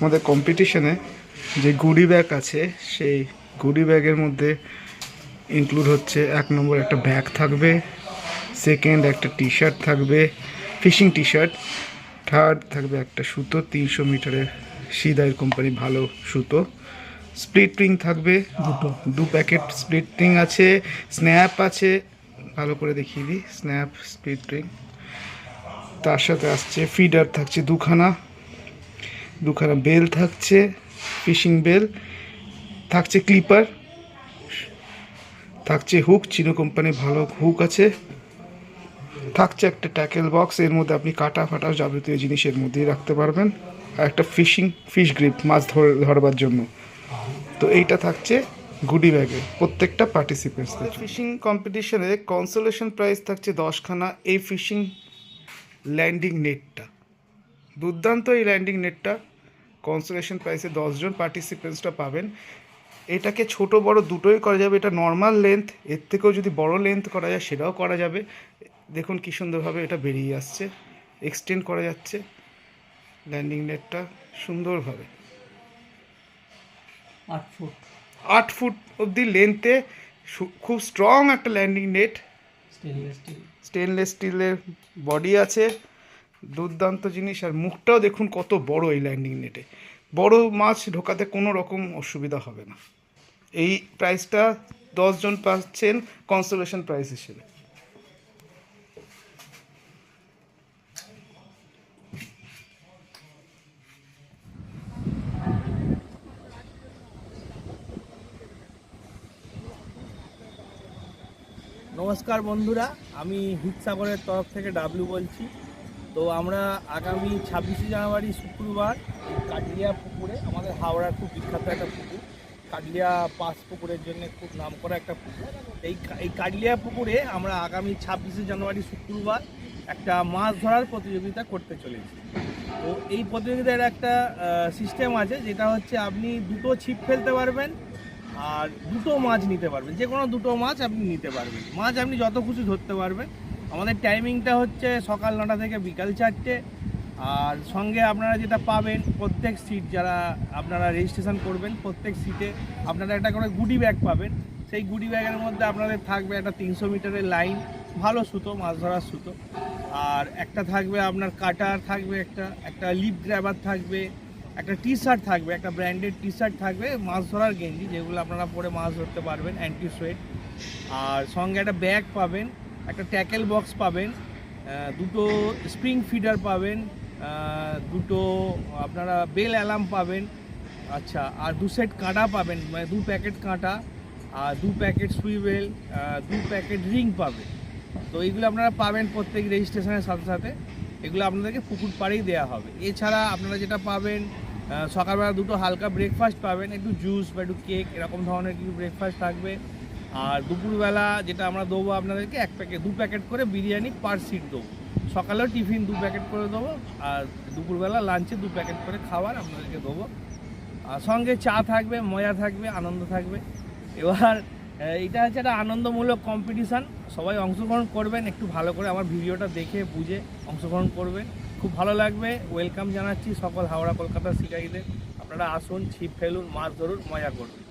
আমাদের কম্পিটিশনে যে গুডি ব্যাগ আছে সেই গুডি ব্যাগের মধ্যে ইনক্লুড হচ্ছে এক নম্বর একটা ব্যাগ থাকবে সেকেন্ড একটা টি শার্ট থাকবে ফিশিং টি শার্ট থার্ড থাকবে একটা সুতো তিনশো মিটারের সিদাইর কোম্পানি ভালো সুতো স্প্লিট রিং থাকবে দুটো। দু প্যাকেট স্প্লিট রিং আছে স্ন্যাপ আছে ভালো করে দেখিয়ে দিই স্ন্যাপ স্প্লিট রিং তার সাথে আসছে ফিডার থাকছে দুখানা দুখানা বেল থাকছে ফিশিং বেল থাকছে ক্লিপার থাকছে হুক চিনো কোম্পানি ভালো হুক আছে। থাকছে একটা ট্যাকেল বক্স এর মধ্যে আপনি কাটা ফাটা যাবতীয় জিনিস এর মধ্যেই রাখতে পারবেন। আর একটা ফিশিং ফিশ গ্রিপ মাছ ধর ধরবার জন্য। তো এইটা থাকছে গুডি ব্যাগে প্রত্যেকটা পার্টিসিপেন্টস ফিশিং কম্পিটিশনে কনসোলেশন প্রাইজ থাকছে দশখানা এই ফিশিং ল্যান্ডিং নেটটা দুর্দান্ত এই ল্যান্ডিং নেটটা। কনসোলেশন প্রাইসে দশজন পার্টিসিপেন্টসটা পাবেন। এটাকে ছোট বড় দুটোই করা যাবে। এটা নর্মাল লেন্থ এর থেকেও যদি বড় লেন্থ করা যায় সেটাও করা যাবে। দেখুন কী সুন্দরভাবে এটা বেরিয়ে আসছে। এক্সটেন্ড করা যাচ্ছে ল্যান্ডিং নেটটা সুন্দরভাবে। আট ফুট। আট ফুট অবধি লেন্থে খুব স্ট্রং একটা landing net. Stainless steel stainless স্টিলের বডি আছে। দুর্দান্ত জিনিস, আর মুখটাও দেখুন কত বড় এই ল্যান্ডিং নেটে বড় মাছ ঢোকাতে কোনো রকম অসুবিধা হবে না। এই প্রাইসটা দশজন পাচ্ছেন কনসোলেশন প্রাইস হিসেবে। নমস্কার বন্ধুরা, আমি হিতসাগরের তরফ থেকে ডাবলু বলছি। তো আমরা আগামী ছাব্বিশে জানুয়ারি শুক্রবার কাটলিয়া পুকুরে, আমাদের হাওড়ার খুব বিখ্যাত একটা পুকুর কাটলিয়া পাস পুকুরের জন্য খুব নামকরা একটা পুকুর। এই এই কাটলিয়া পুকুরে আমরা আগামী ছাব্বিশে জানুয়ারি শুক্রবার একটা মাছ ধরার প্রতিযোগিতা করতে চলেছি। তো এই প্রতিযোগিতার একটা সিস্টেম আছে, যেটা হচ্ছে আপনি দুটো ছিপ ফেলতে পারবেন আর দুটো মাছ নিতে পারবেন। যে কোনো দুটো মাছ আপনি নিতে পারবেন। মাছ আপনি যত খুশি ধরতে পারবেন। আমাদের টাইমিংটা হচ্ছে সকাল নটা থেকে বিকাল চারটে। আর সঙ্গে আপনারা যেটা পাবেন, প্রত্যেক সিট যারা আপনারা রেজিস্ট্রেশন করবেন, প্রত্যেক সিটে আপনারা একটা করে গুডি ব্যাগ পাবেন। সেই গুডি ব্যাগের মধ্যে আপনাদের থাকবে একটা তিনশো মিটারের লাইন ভালো সুতো, মাছ ধরার সুতো। আর একটা থাকবে আপনার কাটার থাকবে একটা একটা লিপ গ্র্যাবার থাকবে, একটা টি শার্ট থাকবে, একটা ব্র্যান্ডেড টি শার্ট থাকবে, মাছ ধরার গেঞ্জি যেগুলো আপনারা পরে মাছ ধরতে পারবেন অ্যান্টি সোয়েট আর সঙ্গে একটা ব্যাগ পাবেন একটা ট্যাকেল বক্স পাবেন দুটো স্প্রিং ফিডার পাবেন দুটো আপনারা বেল অ্যালার্ম পাবেন আচ্ছা আর দু সেট কাঁটা পাবেন মানে দু প্যাকেট কাঁটা, আর দু প্যাকেট সুইবেল দু প্যাকেট রিং পাবেন। তো এইগুলো আপনারা পাবেন প্রত্যেক রেজিস্ট্রেশনের সাথে সাথে, এগুলো আপনাদেরকে পুকুর পাড়েই দেওয়া হবে। এছাড়া আপনারা যেটা পাবেন সকালবেলা দুটো হালকা ব্রেকফাস্ট পাবেন, একটু জুস বা একটু কেক এরকম ধরনের কিছু ব্রেকফাস্ট থাকবে। আর দুপুরবেলা যেটা আমরা দেবো আপনাদেরকে, এক প্যাকেট, দু প্যাকেট করে বিরিয়ানি পার সিট দেবো। সকালেও টিফিন দু প্যাকেট করে দেবো, আর দুপুরবেলা লাঞ্চে দু প্যাকেট করে খাবার আপনাদেরকে দেবো। আর সঙ্গে চা থাকবে, মজা থাকবে, আনন্দ থাকবে। এবার এটা হচ্ছে একটা আনন্দমূলক কম্পিটিশান সবাই অংশগ্রহণ করবেন, একটু ভালো করে আমার ভিডিওটা দেখে, বুঝে অংশগ্রহণ করবেন। খুব ভালো লাগবে ওয়েলকাম জানাচ্ছি সকল হাওড়া, কলকাতা শিকারীদের আপনারা আসুন, ছিপ ফেলুন, মাছ ধরুন, মজা করুন।